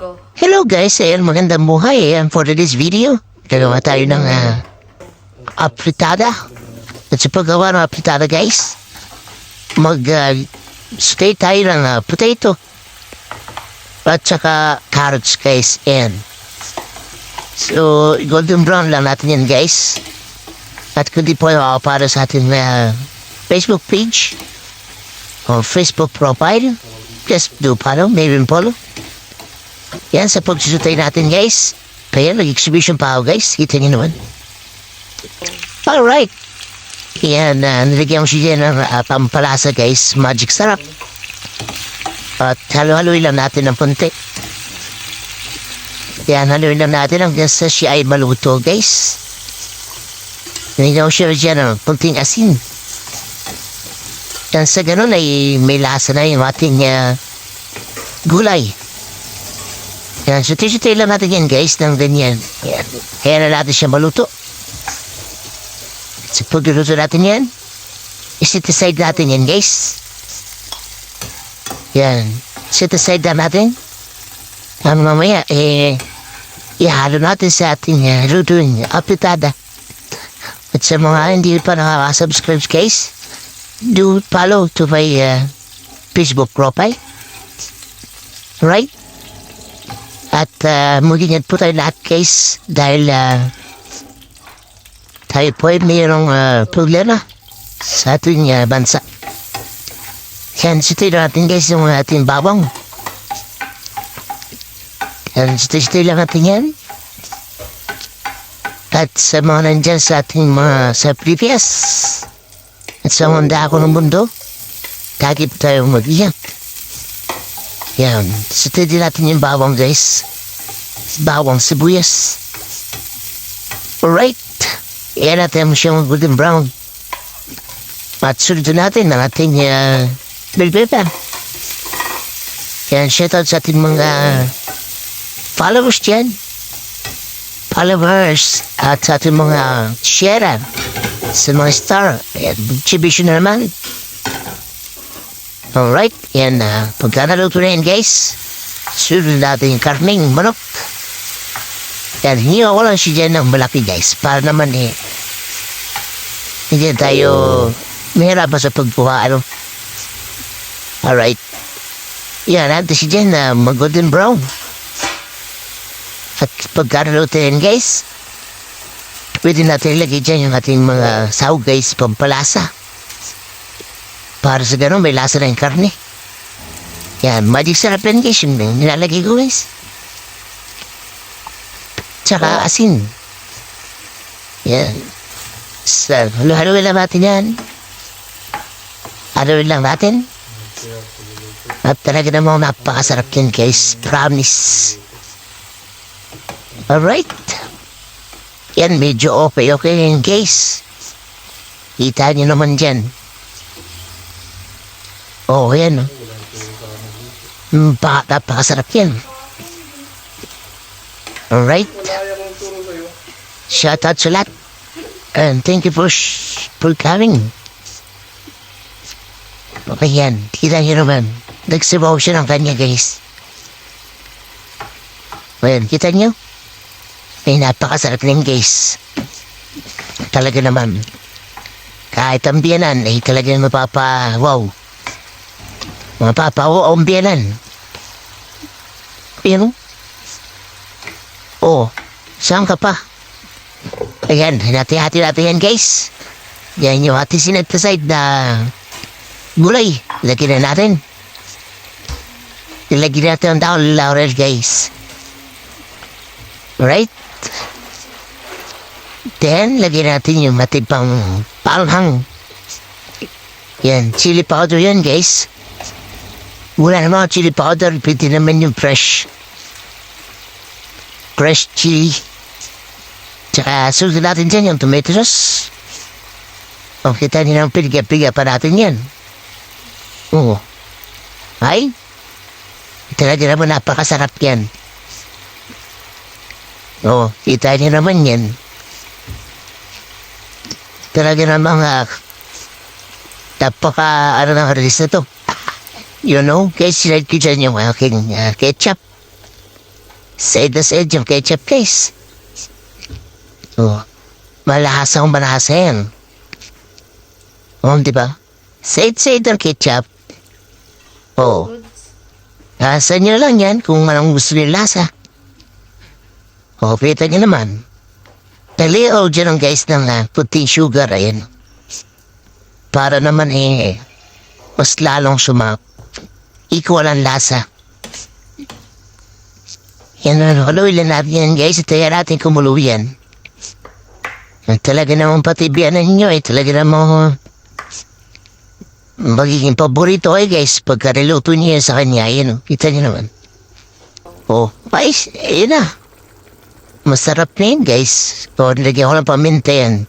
Hello guys, ayan magandang buhay. Ayan for this video, gagawa tayo ng uh, apritada. At sa paggawa ng apritada guys, mag uh, stay tayo ng uh, potato at saka carrots guys. And so golden brown lang natin yan guys. At kung di po uh, para sa ating uh, Facebook page or Facebook profile, just do follow, maybe follow. Yan sa pagsusutay natin guys. Kaya nag-exhibition pa ako guys. Kita niyo naman. Alright. Yan, uh, nilagyan ko siya ng uh, pampalasa guys. Magic sarap. At halo-haloy lang natin ng punti. Yan, haloy lang natin hanggang sa siya ay maluto guys. Nilagyan ko siya dyan ng punting asin. Yan sa ganun ay may lasa na yung ating uh, gulay. Yan, so tisutay lang natin yan guys ng ganyan. Yan. Kaya na natin siya maluto. So pagluluto natin yan, iset aside natin yan guys. Yan. Set aside na natin. Ano mamaya, eh, ihalo natin sa ating uh, lutuin, apitada. At sa mga hindi pa nakaka-subscribe guys, do follow to my uh, Facebook profile. Right? At uh, mag-ingat po tayo lahat guys dahil uh, tayo po ay mayroong uh, problema sa ating uh, bansa. Sitoy natin guys yung ating bawang. Sitoy-sitoy lang natin yan. At sa mga nandyan sa ating mga sa previous at sa mga ako ng mundo, kagip tayo mag-iyak. Yan. Sitoy din natin yung bawang, guys. Bawang sibuyas. Alright. Yan natin siyang golden brown. At sunod natin ang ating uh, bell pepper. Yan, shoutout sa ating mga followers dyan. Followers at sa ating mga share sa mga star. Ayan, exhibition na naman. Alright, yan na. pagka naluto na yan guys, sunod natin yung karning manok. Yan, hindi ako lang siya dyan ng malaki guys. Para naman eh, hindi tayo mahirapan sa pagbuha, ano. Alright. Yan, natin siya dyan na mag golden brown. At pagka naluto yan guys, pwede natin ilagay dyan yung ating mga sahog guys, pampalasa. Para sa ganun, may lasa na yung karne. Yan, magic sarap guys, yung nilalagay ko guys. Tsaka asin. Yan. Sa, halo-haloin lang natin yan. Haloin lang natin. At talaga namang napakasarap yan guys. Promise. Alright. Yan, medyo okay, okay yan guys. Kita niyo naman dyan. Oo, oh, yan. Mm, pa, napakasarap yan. Alright. Shout out sa lahat. And thank you for, for coming. Okay yan. Kita niyo naman. Nagsabaw siya ng kanya, guys. Ayan, kita niyo? Ay, napakasarap din, guys. Talaga naman. Kahit ang biyanan, ay talaga mapapa, wow. Biyanan. Pero, oh, saan ka pa? Ayan, hati-hati natin yan, guys. Yan yung hati sinagtaside na gulay. Lagyan na natin. Ilagyan natin ang down laurel, guys. Right? Then, lagyan natin yung matibang palhang. Yan, chili powder yan, guys. Wala naman ang chili powder, pwede naman yung fresh. Fresh chili. Tsaka sunod natin dyan yung tomato sauce. O, kita niyo ng piga-piga pa natin yan. Oo. Ay? Talaga naman napakasarap yan. Oo, kita niyo naman yan. Talaga naman uh, napaka ano ng release na to. You know, kaya sinad ko dyan aking uh, ketchup. Side na side yung ketchup, guys. Oh, malasa kung malasa yan. Oh, di ba? Side-side ang ketchup. Oh, lasa nyo lang yan kung anong gusto nyo lasa. Oh, kita nyo naman. Nalio dyan ang guys ng uh, puting sugar, ayan. Para naman eh, mas lalong sumap. Equal ang lasa. Yan haluin lang natin yan guys. Ito yan natin kumulo yan. Talaga naman pati biyanan nyo eh. Talaga naman magiging paborito eh guys. Pagka niluto niyo yan sa kanya, yan oh. Kita niyo naman. Oh, guys, ayun na. Masarap na yun guys. So, nilagyan ko ng paminta yan.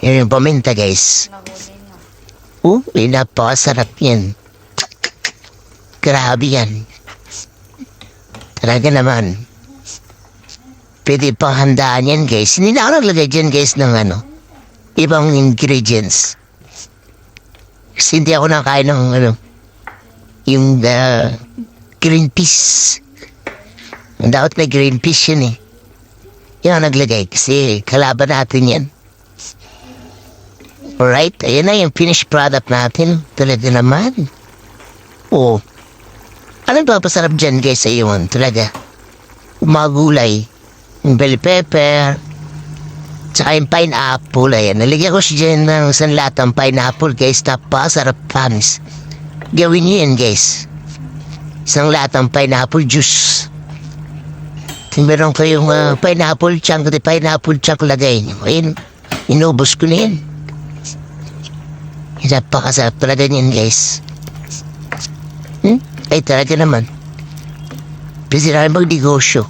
Yan yung paminta guys. Oh, eh, napakasarap yan. Grabe yan. Talaga naman. Pwede pang handaan yan, guys. Hindi na ako naglagay dyan, guys, ng ano, ibang ingredients. Kasi hindi ako nakain ng, ano, yung uh, green peas. Dapat may green peas yun, eh. Yan ang naglagay kasi kalaban natin yan. Alright, ayan na yung finished product natin. Talaga naman. Oo. Anong papasarap dyan guys sa iyon? Talaga. Mga gulay. Bell pepper. Tsaka yung pineapple. Ayan. Naligyan ko siya dyan ng isang latang pineapple guys. Napasarap panis. Gawin niyo yan guys. Isang latang pineapple juice. Meron kayong uh, pineapple chunk. di Pineapple chunk lagay niyo. Ayun. Inubos ko na yan. Napakasarap talaga niyan guys. Ay talaga naman. Pwede na magnegosyo.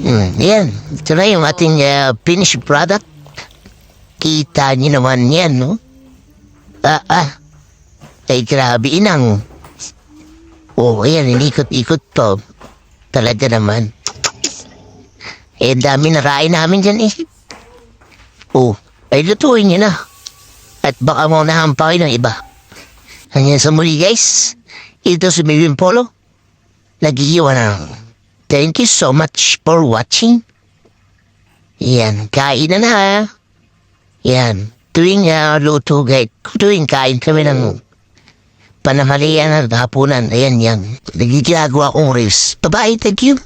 Hmm, yan. Ito na yung ating uh, finished product. Kita niyo naman yan, no? Ah, ah. Ay, grabe inang. Oh, ayan, inikot-ikot to. Talaga naman. Eh, dami na rain namin dyan eh. Oh, ay lutuin niyo na. At baka mo nahampay ng iba. Hanggang sa muli guys, ito si Miriam Polo. Nagiiwan ng thank you so much for watching. Yan, kain na na. Yan, tuwing uh, luto tuwing kain kami ng panamalian at hapunan. Ayan yan, nagigilagawa kong reels. Bye-bye, thank you.